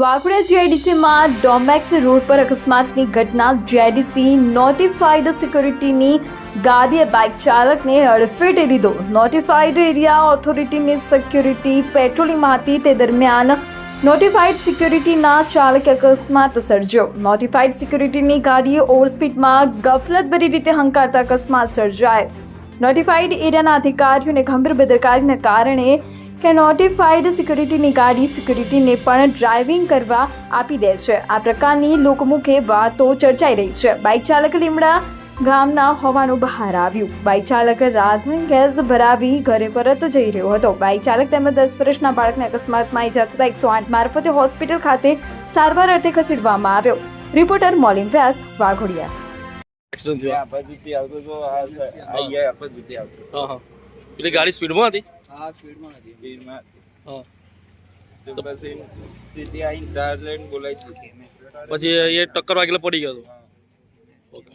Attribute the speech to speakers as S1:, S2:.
S1: Waghodia જીઆઈડીસીમાં ડોમેક્સ road પર અકસ્માતની ઘટના. જીઆઈડીસી નોટિફાઈડ સિક્યુરિટીની ગાડીએ બાઇક ચાલકને હડફેટે લીધો નોટિફાઈડ એરિયા ઓથોરિટીની સિક્યુરિટી પેટ્રોલિંગમાં હતી. તે દરમિયાન નોટિફાઈડ સિક્યુરિટીના ચાલકે અકસ્માત સર્જ્યો. નોટિફાઈડ સિક્યુરિટીની ગાડીએ ઓવરસ્પીડમાં ગફલતભરી રીતે હંકારતા અકસ્માત સર્જાય. નોટિફાઈડ એરિયાના અધિકારીઓને ગંભીર બેદરકારીને કારણે કે નોટિફાઈડ સિક્યુરિટીની ગાડી સિક્યુરિટીને પણ ડ્રાઇવિંગ કરવા આપી દે છે. આ પ્રકારની લોકમુખે વાતો ચર્ચાઈ રહી છે. બાઇક ચાલક લીમડા ગામના હોવાનું બહાર આવ્યું. બાઇક ચાલક રાધન ગેસ ભરાવી ઘરે પરત જઈ રહ્યો હતો. બાઇક ચાલક તેમજ દસ વર્ષના બાળકને અકસ્માતમાં ઇજા થતા એકસો આઠ મારફતે હોસ્પિટલ ખાતે સારવાર અર્થે ખસેડવામાં આવ્યો. રિપોર્ટર મોલિન વ્યાસ વાઘોડિયા.
S2: એક્સિડન્ટ થયો?
S3: આ બાજુથી આવતો તો આ સ- આ યે આવતો.
S2: હા હા. પેલી ગાડી સ્પીડમાં હતી?
S3: આ સ્પીડમાં નથી. સ્પીડમાં.
S2: હા.
S3: તો પછી સીધી આઈ ડાર્લેન બોલાઈ દીધી
S2: પછી એ ટક્કર વાગેલો પડી ગયો હતો. ઓકે.